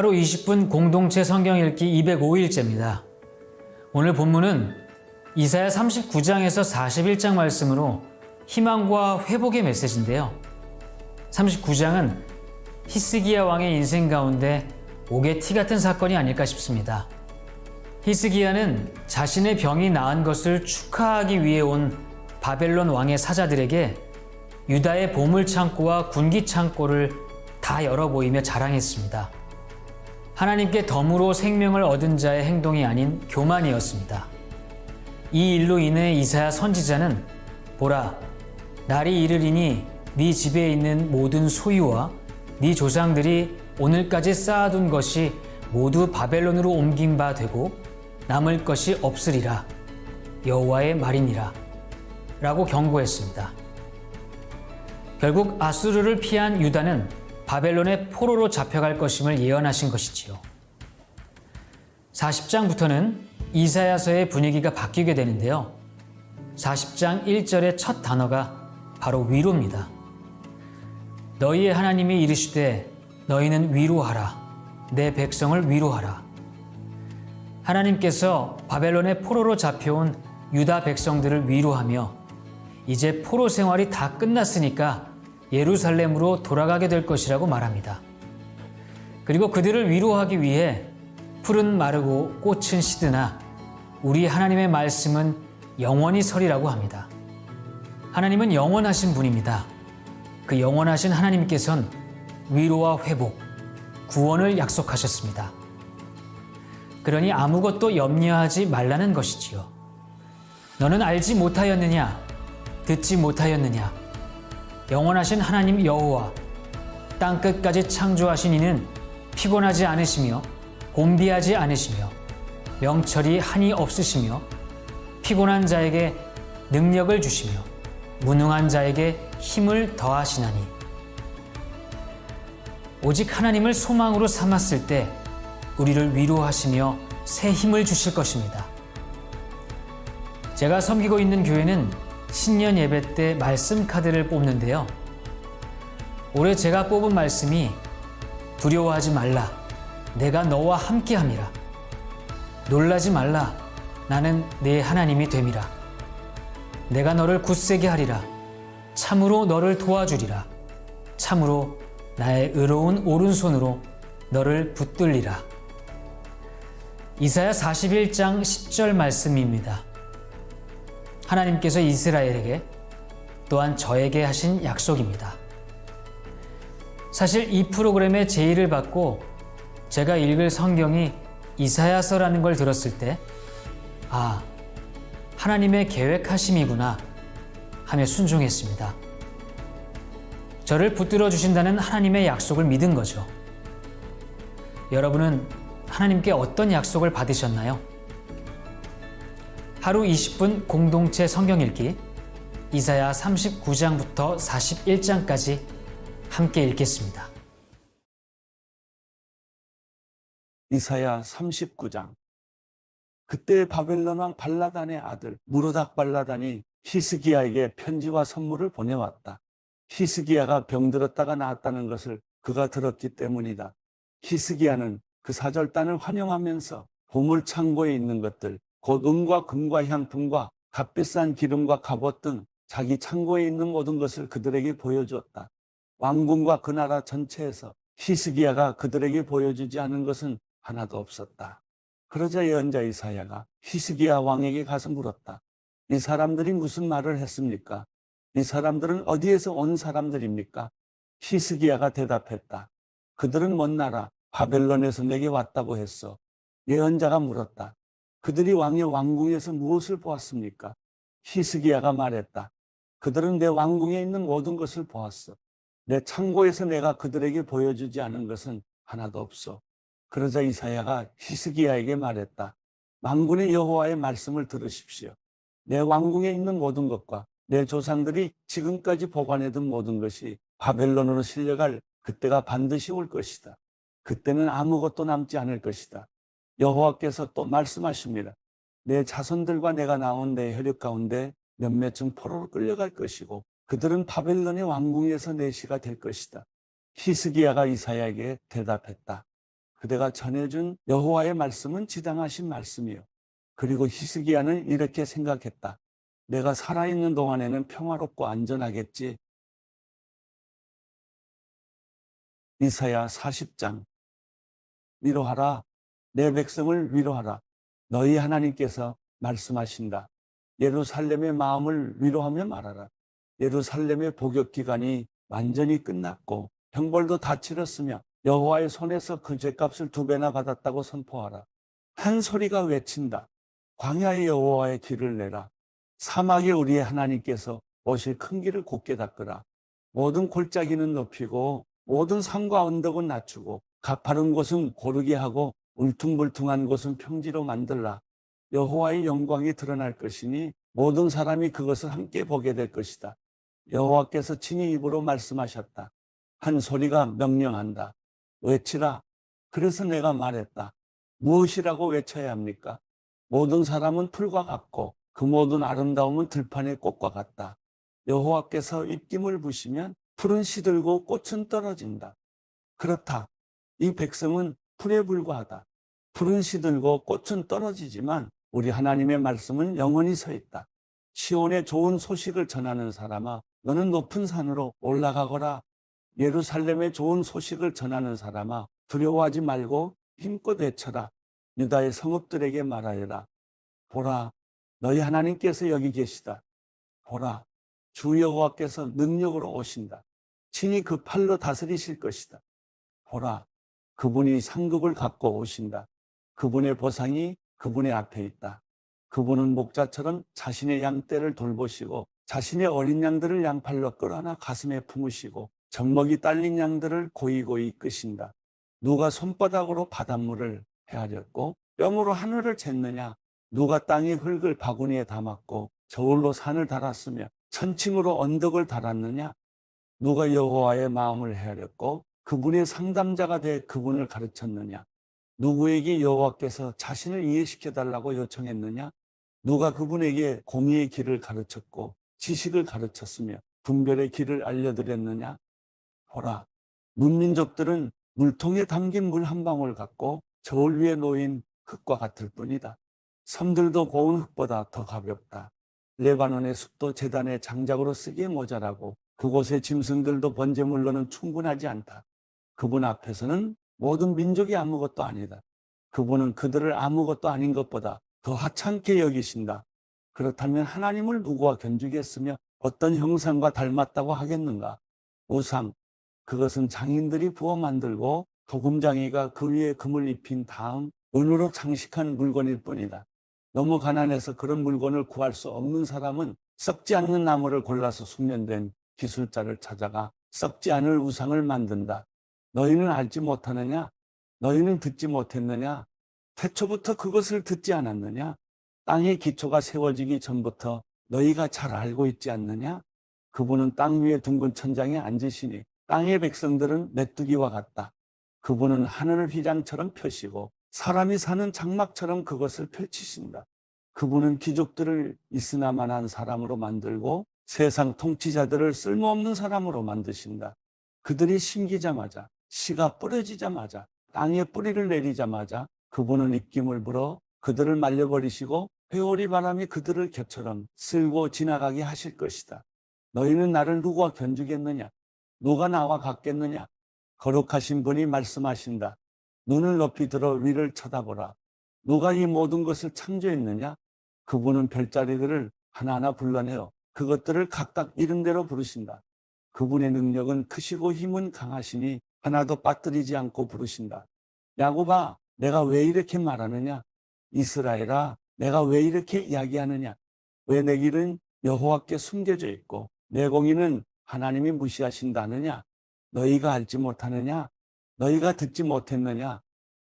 하루 20분 공동체 성경 읽기 205일째입니다. 오늘 본문은 이사야 39장에서 41장 말씀으로 희망과 회복의 메시지인데요. 39장은 히스기야 왕의 인생 가운데 옥의 티 같은 사건이 아닐까 싶습니다. 히스기야는 자신의 병이 나은 것을 축하하기 위해 온 바벨론 왕의 사자들에게 유다의 보물 창고와 군기 창고를 다 열어 보이며 자랑했습니다. 하나님께 덤으로 생명을 얻은 자의 행동이 아닌 교만이었습니다. 이 일로 인해 이사야 선지자는 보라 날이 이르리니 네 집에 있는 모든 소유와 네 조상들이 오늘까지 쌓아둔 것이 모두 바벨론으로 옮긴 바 되고 남을 것이 없으리라 여호와의 말이니라 라고 경고했습니다. 결국 아수르를 피한 유다는 바벨론의 포로로 잡혀갈 것임을 예언하신 것이지요. 40장부터는 이사야서의 분위기가 바뀌게 되는데요. 40장 1절의 첫 단어가 바로 위로입니다. 너희의 하나님이 이르시되 너희는 위로하라. 내 백성을 위로하라. 하나님께서 바벨론의 포로로 잡혀온 유다 백성들을 위로하며 이제 포로 생활이 다 끝났으니까 예루살렘으로 돌아가게 될 것이라고 말합니다. 그리고 그들을 위로하기 위해 풀은 마르고 꽃은 시드나 우리 하나님의 말씀은 영원히 서리라고 합니다. 하나님은 영원하신 분입니다. 그 영원하신 하나님께선 위로와 회복, 구원을 약속하셨습니다. 그러니 아무것도 염려하지 말라는 것이지요. 너는 알지 못하였느냐? 듣지 못하였느냐? 영원하신 하나님 여호와 땅 끝까지 창조하신 이는 피곤하지 않으시며 곤비하지 않으시며 명철이 한이 없으시며 피곤한 자에게 능력을 주시며 무능한 자에게 힘을 더하시나니 오직 하나님을 소망으로 삼았을 때 우리를 위로하시며 새 힘을 주실 것입니다. 제가 섬기고 있는 교회는 신년 예배 때 말씀 카드를 뽑는데요. 올해 제가 뽑은 말씀이 두려워하지 말라. 내가 너와 함께 함이라. 놀라지 말라. 나는 내 하나님이 됨이라. 내가 너를 굳세게 하리라. 참으로 너를 도와주리라. 참으로 나의 의로운 오른손으로 너를 붙들리라. 이사야 41장 10절 말씀입니다. 하나님께서 이스라엘에게 또한 저에게 하신 약속입니다. 사실 이 프로그램의 제의를 받고 제가 읽을 성경이 이사야서라는 걸 들었을 때, 아, 하나님의 계획하심이구나 하며 순종했습니다. 저를 붙들어 주신다는 하나님의 약속을 믿은 거죠. 여러분은 하나님께 어떤 약속을 받으셨나요? 하루 20분 공동체 성경 읽기 이사야 39장부터 41장까지 함께 읽겠습니다. 이사야 39장 그때 바벨론 왕 발라단의 아들 무로닥 발라단이 히스기야에게 편지와 선물을 보내왔다. 히스기야가 병들었다가 나았다는 것을 그가 들었기 때문이다. 히스기야는 그 사절단을 환영하면서 보물 창고에 있는 것들, 곧 은과 금과 향품과 값비싼 기름과 갑옷 등 자기 창고에 있는 모든 것을 그들에게 보여주었다. 왕궁과 그 나라 전체에서 히스기야가 그들에게 보여주지 않은 것은 하나도 없었다. 그러자 예언자 이사야가 히스기야 왕에게 가서 물었다. 이 사람들이 무슨 말을 했습니까? 이 사람들은 어디에서 온 사람들입니까? 히스기야가 대답했다. 그들은 먼 나라 바벨론에서 내게 왔다고 했어. 예언자가 물었다. 그들이 왕의 왕궁에서 무엇을 보았습니까? 히스기야가 말했다. 그들은 내 왕궁에 있는 모든 것을 보았어. 내 창고에서 내가 그들에게 보여주지 않은 것은 하나도 없어. 그러자 이사야가 히스기야에게 말했다. 만군의 여호와의 말씀을 들으십시오. 내 왕궁에 있는 모든 것과 내 조상들이 지금까지 보관해둔 모든 것이 바벨론으로 실려갈 그때가 반드시 올 것이다. 그때는 아무것도 남지 않을 것이다. 여호와께서 또 말씀하십니다. 내 자손들과 내가 나온 내 혈육 가운데 몇몇은 포로로 끌려갈 것이고 그들은 바벨론의 왕궁에서 내시가 될 것이다. 히스기야가 이사야에게 대답했다. 그대가 전해준 여호와의 말씀은 지당하신 말씀이요. 그리고 히스기야는 이렇게 생각했다. 내가 살아있는 동안에는 평화롭고 안전하겠지. 이사야 40장 위로하라 내 백성을 위로하라 너희 하나님께서 말씀하신다. 예루살렘의 마음을 위로하며 말하라. 예루살렘의 복역 기간이 완전히 끝났고 형벌도 다 치렀으며 여호와의 손에서 그 죄값을 두 배나 받았다고 선포하라. 한 소리가 외친다. 광야의 여호와의 길을 내라. 사막에 우리의 하나님께서 오실 큰 길을 곧게 닦으라. 모든 골짜기는 높이고 모든 산과 언덕은 낮추고 가파른 곳은 고르게 하고 울퉁불퉁한 곳은 평지로 만들라. 여호와의 영광이 드러날 것이니 모든 사람이 그것을 함께 보게 될 것이다. 여호와께서 친히 입으로 말씀하셨다. 한 소리가 명령한다. 외치라. 그래서 내가 말했다. 무엇이라고 외쳐야 합니까? 모든 사람은 풀과 같고 그 모든 아름다움은 들판의 꽃과 같다. 여호와께서 입김을 부시면 풀은 시들고 꽃은 떨어진다. 그렇다. 이 백성은 풀에 불과하다. 풀은 시들고 꽃은 떨어지지만 우리 하나님의 말씀은 영원히 서 있다. 시온의 좋은 소식을 전하는 사람아, 너는 높은 산으로 올라가거라. 예루살렘의 좋은 소식을 전하는 사람아, 두려워하지 말고 힘껏 외쳐라. 유다의 성읍들에게 말하여라. 보라, 너희 하나님께서 여기 계시다. 보라, 주 여호와께서 능력으로 오신다. 친히 그 팔로 다스리실 것이다. 보라, 그분이 상급을 갖고 오신다. 그분의 보상이 그분의 앞에 있다. 그분은 목자처럼 자신의 양떼를 돌보시고 자신의 어린 양들을 양팔로 끌어안아 가슴에 품으시고 젖먹이 딸린 양들을 고이고이 이끄신다. 누가 손바닥으로 바닷물을 헤아렸고 뺨으로 하늘을 쟀느냐? 누가 땅의 흙을 바구니에 담았고 저울로 산을 달았으며 천칭으로 언덕을 달았느냐? 누가 여호와의 마음을 헤아렸고 그분의 상담자가 돼 그분을 가르쳤느냐? 누구에게 여호와께서 자신을 이해시켜 달라고 요청했느냐? 누가 그분에게 공의의 길을 가르쳤고 지식을 가르쳤으며 분별의 길을 알려드렸느냐? 보라, 문민족들은 물통에 담긴 물 한 방울 같고 저울 위에 놓인 흙과 같을 뿐이다. 섬들도 고운 흙보다 더 가볍다. 레바논의 숲도 재단의 장작으로 쓰기에 모자라고 그곳의 짐승들도 번제물로는 충분하지 않다. 그분 앞에서는 모든 민족이 아무것도 아니다. 그분은 그들을 아무것도 아닌 것보다 더 하찮게 여기신다. 그렇다면 하나님을 누구와 견주겠으며 어떤 형상과 닮았다고 하겠는가? 우상, 그것은 장인들이 부어 만들고 도금장이가 그 위에 금을 입힌 다음 은으로 장식한 물건일 뿐이다. 너무 가난해서 그런 물건을 구할 수 없는 사람은 썩지 않는 나무를 골라서 숙련된 기술자를 찾아가 썩지 않을 우상을 만든다. 너희는 알지 못하느냐? 너희는 듣지 못했느냐? 태초부터 그것을 듣지 않았느냐? 땅의 기초가 세워지기 전부터 너희가 잘 알고 있지 않느냐? 그분은 땅 위에 둥근 천장에 앉으시니 땅의 백성들은 메뚜기와 같다. 그분은 하늘을 휘장처럼 펴시고 사람이 사는 장막처럼 그것을 펼치신다. 그분은 귀족들을 있으나만한 사람으로 만들고 세상 통치자들을 쓸모없는 사람으로 만드신다. 그들이 심기자마자 씨가 뿌려지자마자 땅에 뿌리를 내리자마자 그분은 입김을 불어 그들을 말려버리시고 회오리 바람이 그들을 겨처럼 쓸고 지나가게 하실 것이다. 너희는 나를 누구와 견주겠느냐? 누가 나와 같겠느냐? 거룩하신 분이 말씀하신다. 눈을 높이 들어 위를 쳐다보라. 누가 이 모든 것을 창조했느냐? 그분은 별자리들을 하나하나 불러내어 그것들을 각각 이름대로 부르신다. 그분의 능력은 크시고 힘은 강하시니 하나도 빠뜨리지 않고 부르신다. 야곱아, 내가 왜 이렇게 말하느냐? 이스라엘아, 내가 왜 이렇게 이야기하느냐? 왜 내 길은 여호와께 숨겨져 있고 내 공의는 하나님이 무시하신다느냐? 너희가 알지 못하느냐? 너희가 듣지 못했느냐?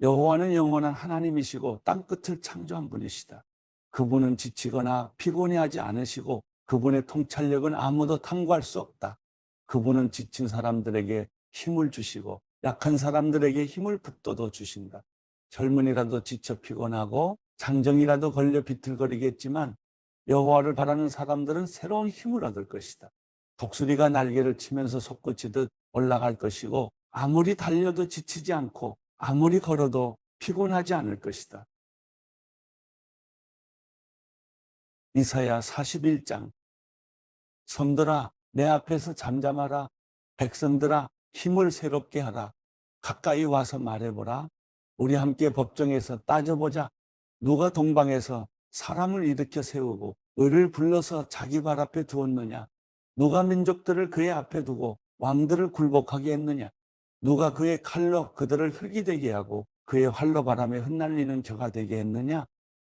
여호와는 영원한 하나님이시고 땅 끝을 창조한 분이시다. 그분은 지치거나 피곤해하지 않으시고 그분의 통찰력은 아무도 탐구할 수 없다. 그분은 지친 사람들에게 힘을 주시고 약한 사람들에게 힘을 북돋워 주신다. 젊은이라도 지쳐 피곤하고 장정이라도 걸려 비틀거리겠지만 여호와를 바라는 사람들은 새로운 힘을 얻을 것이다. 독수리가 날개를 치면서 솟구치듯 올라갈 것이고 아무리 달려도 지치지 않고 아무리 걸어도 피곤하지 않을 것이다. 이사야 41장 섬들아 내 앞에서 잠잠하라 백성들아 힘을 새롭게 하라. 가까이 와서 말해보라. 우리 함께 법정에서 따져보자. 누가 동방에서 사람을 일으켜 세우고 을을 불러서 자기 발 앞에 두었느냐? 누가 민족들을 그의 앞에 두고 왕들을 굴복하게 했느냐? 누가 그의 칼로 그들을 흙이 되게 하고 그의 활로 바람에 흩날리는 겨가 되게 했느냐?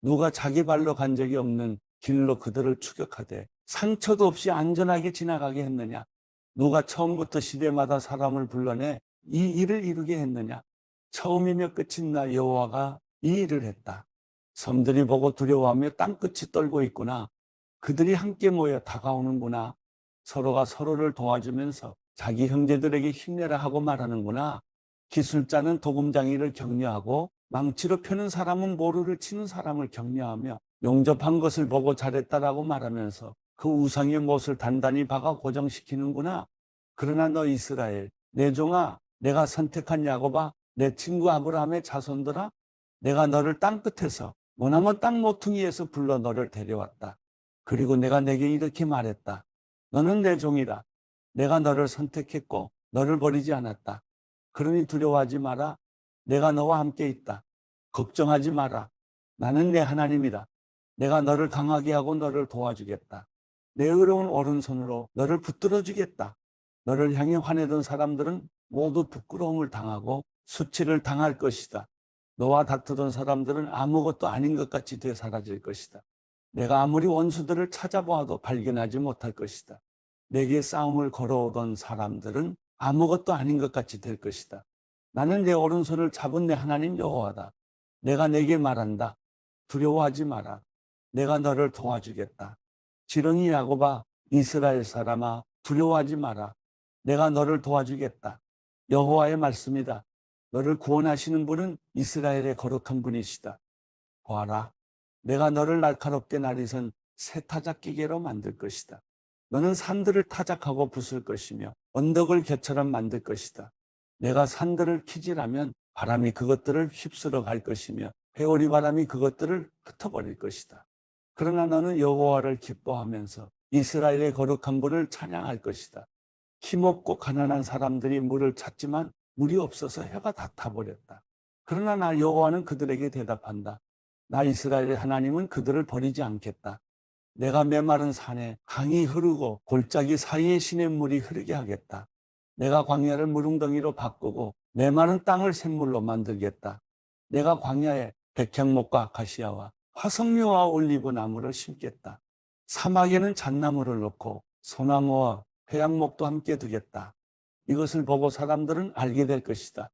누가 자기 발로 간 적이 없는 길로 그들을 추격하되 상처도 없이 안전하게 지나가게 했느냐 누가 처음부터 시대마다 사람을 불러내 이 일을 이루게 했느냐? 처음이며 끝인 나 여호와가 이 일을 했다. 섬들이 보고 두려워하며 땅끝이 떨고 있구나. 그들이 함께 모여 다가오는구나. 서로가 서로를 도와주면서 자기 형제들에게 힘내라 하고 말하는구나. 기술자는 도금장이를 격려하고 망치로 펴는 사람은 모루를 치는 사람을 격려하며 용접한 것을 보고 잘했다라고 말하면서 그 우상의 못을 단단히 박아 고정시키는구나. 그러나 너 이스라엘, 내 종아, 내가 선택한 야곱아, 내 친구 아브라함의 자손들아, 내가 너를 땅 끝에서 머나먼 땅 모퉁이에서 불러 너를 데려왔다. 그리고 내가 내게 이렇게 말했다. 너는 내 종이다. 내가 너를 선택했고 너를 버리지 않았다. 그러니 두려워하지 마라. 내가 너와 함께 있다. 걱정하지 마라. 나는 내 하나님이다. 내가 너를 강하게 하고 너를 도와주겠다. 내 의로운 오른손으로 너를 붙들어 주겠다. 너를 향해 화내던 사람들은 모두 부끄러움을 당하고 수치를 당할 것이다. 너와 다투던 사람들은 아무것도 아닌 것 같이 되어 사라질 것이다. 내가 아무리 원수들을 찾아보아도 발견하지 못할 것이다. 내게 싸움을 걸어오던 사람들은 아무것도 아닌 것 같이 될 것이다. 나는 내 오른손을 잡은 내 하나님 여호와다. 내가 내게 말한다. 두려워하지 마라. 내가 너를 도와주겠다. 지렁이 야곱아 이스라엘 사람아 두려워하지 마라. 내가 너를 도와주겠다. 여호와의 말씀이다. 너를 구원하시는 분은 이스라엘의 거룩한 분이시다. 보아라. 내가 너를 날카롭게 날이선 새 타작 기계로 만들 것이다. 너는 산들을 타작하고 부술 것이며 언덕을 개처럼 만들 것이다. 내가 산들을 키질하면 바람이 그것들을 휩쓸어 갈 것이며 회오리 바람이 그것들을 흩어버릴 것이다. 그러나 너는 여호와를 기뻐하면서 이스라엘의 거룩한 분을 찬양할 것이다. 힘없고 가난한 사람들이 물을 찾지만 물이 없어서 해가 다 타버렸다. 그러나 나 여호와는 그들에게 대답한다. 나 이스라엘의 하나님은 그들을 버리지 않겠다. 내가 메마른 산에 강이 흐르고 골짜기 사이에 시냇물이 흐르게 하겠다. 내가 광야를 무릉덩이로 바꾸고 메마른 땅을 샘물로 만들겠다. 내가 광야에 백향목과 아카시아와 화석류와 올리브 나무를 심겠다. 사막에는 잣나무를 놓고 소나무와 회양목도 함께 두겠다. 이것을 보고 사람들은 알게 될 것이다.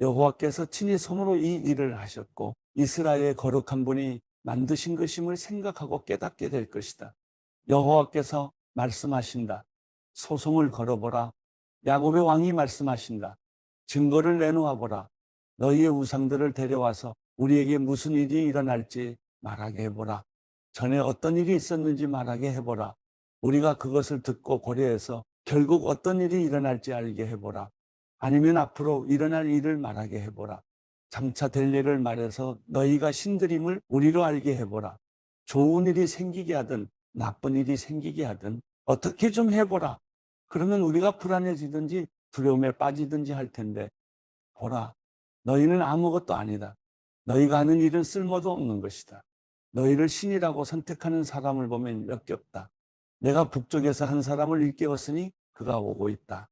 여호와께서 친히 손으로 이 일을 하셨고 이스라엘의 거룩한 분이 만드신 것임을 생각하고 깨닫게 될 것이다. 여호와께서 말씀하신다. 소송을 걸어보라. 야곱의 왕이 말씀하신다. 증거를 내놓아 보라. 너희의 우상들을 데려와서 우리에게 무슨 일이 일어날지 말하게 해보라. 전에 어떤 일이 있었는지 말하게 해보라. 우리가 그것을 듣고 고려해서 결국 어떤 일이 일어날지 알게 해보라. 아니면 앞으로 일어날 일을 말하게 해보라. 장차 될 일을 말해서 너희가 신들임을 우리로 알게 해보라. 좋은 일이 생기게 하든 나쁜 일이 생기게 하든 어떻게 좀 해보라. 그러면 우리가 불안해지든지 두려움에 빠지든지 할 텐데 보라. 너희는 아무것도 아니다. 너희가 하는 일은 쓸모도 없는 것이다. 너희를 신이라고 선택하는 사람을 보면 역겹다. 내가 북쪽에서 한 사람을 일깨웠으니 그가 오고 있다.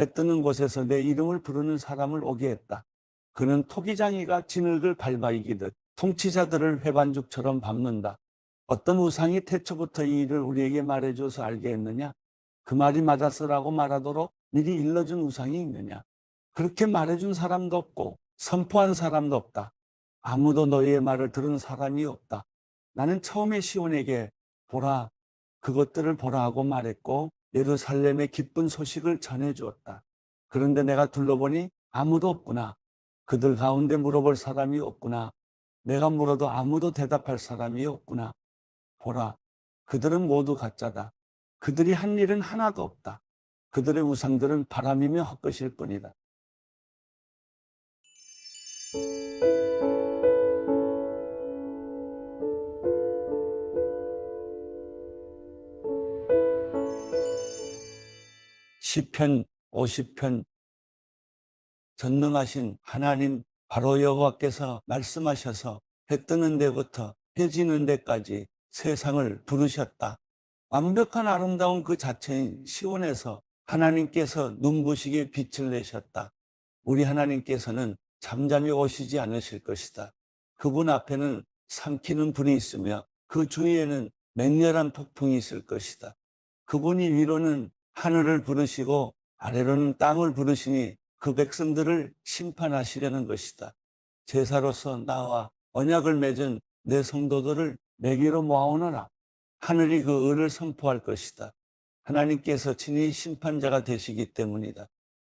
해 뜨는 곳에서 내 이름을 부르는 사람을 오게 했다. 그는 토기장이가 진흙을 밟아 이기듯 통치자들을 회반죽처럼 밟는다. 어떤 우상이 태초부터 이 일을 우리에게 말해줘서 알게 했느냐? 그 말이 맞았으라고 말하도록 미리 일러준 우상이 있느냐? 그렇게 말해준 사람도 없고 선포한 사람도 없다. 아무도 너희의 말을 들은 사람이 없다. 나는 처음에 시온에게 보라, 그것들을 보라 하고 말했고 예루살렘의 기쁜 소식을 전해 주었다. 그런데 내가 둘러보니 아무도 없구나. 그들 가운데 물어볼 사람이 없구나. 내가 물어도 아무도 대답할 사람이 없구나. 보라, 그들은 모두 가짜다. 그들이 한 일은 하나도 없다. 그들의 우상들은 바람이며 헛것일 뿐이다. 시편 50편 전능하신 하나님 바로 여호와께서 말씀하셔서 해 뜨는 데부터 해 지는 데까지 세상을 부르셨다. 완벽한 아름다운 그 자체인 시온에서 하나님께서 눈부시게 빛을 내셨다. 우리 하나님께서는 잠잠히 오시지 않으실 것이다. 그분 앞에는 삼키는 불이 있으며 그 주위에는 맹렬한 폭풍이 있을 것이다. 그분이 위로는 하늘을 부르시고 아래로는 땅을 부르시니 그 백성들을 심판하시려는 것이다. 제사로서 나와 언약을 맺은 내 성도들을 내게로 모아오너라. 하늘이 그 의를 선포할 것이다. 하나님께서 친히 심판자가 되시기 때문이다.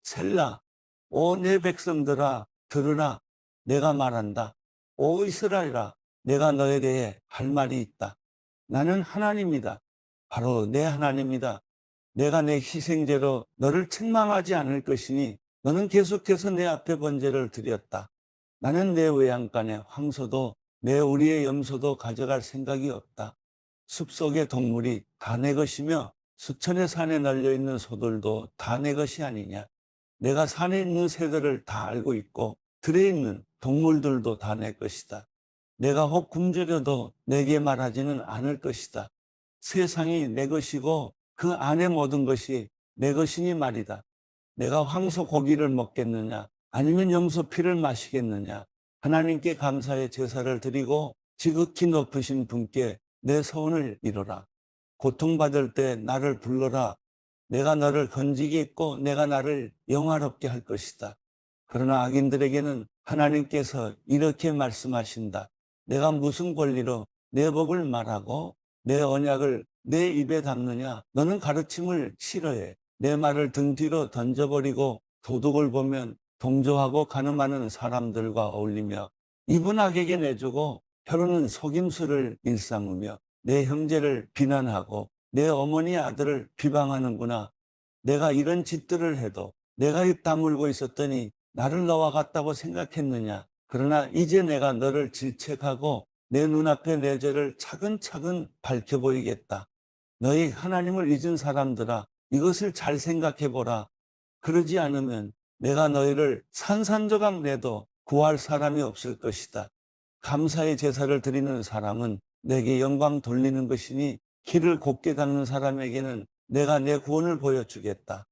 셀라, 오 내 백성들아 들으라. 내가 말한다. 오 이스라엘아, 내가 너에 대해 할 말이 있다. 나는 하나님이다. 바로 내 하나님이다. 내가 내 희생제로 너를 책망하지 않을 것이니 너는 계속해서 내 앞에 번제를 드렸다. 나는 내 외양간에 황소도 내 우리의 염소도 가져갈 생각이 없다. 숲속의 동물이 다 내 것이며 수천의 산에 널려 있는 소들도 다 내 것이 아니냐. 내가 산에 있는 새들을 다 알고 있고 들에 있는 동물들도 다 내 것이다. 내가 혹 굶주려도 내게 말하지는 않을 것이다. 세상이 내 것이고 그 안에 모든 것이 내 것이니 말이다. 내가 황소 고기를 먹겠느냐 아니면 염소 피를 마시겠느냐 하나님께 감사의 제사를 드리고 지극히 높으신 분께 내 소원을 이루라. 고통받을 때 나를 불러라. 내가 너를 건지겠고 내가 나를 영화롭게 할 것이다. 그러나 악인들에게는 하나님께서 이렇게 말씀하신다. 내가 무슨 권리로 내 법을 말하고 내 언약을 내 입에 담느냐? 너는 가르침을 싫어해. 내 말을 등 뒤로 던져버리고 도둑을 보면 동조하고 가늠하는 사람들과 어울리며 입은 악에게 내주고 혀로는 속임수를 일삼으며 내 형제를 비난하고 내 어머니 아들을 비방하는구나. 내가 이런 짓들을 해도 내가 입 다물고 있었더니 나를 너와 같다고 생각했느냐. 그러나 이제 내가 너를 질책하고 내 눈앞에 내 죄를 차근차근 밝혀 보이겠다. 너희 하나님을 잊은 사람들아 이것을 잘 생각해 보라. 그러지 않으면 내가 너희를 산산조각 내도 구할 사람이 없을 것이다. 감사의 제사를 드리는 사람은 내게 영광 돌리는 것이니 길을 곱게 닦는 사람에게는 내가 내 구원을 보여주겠다.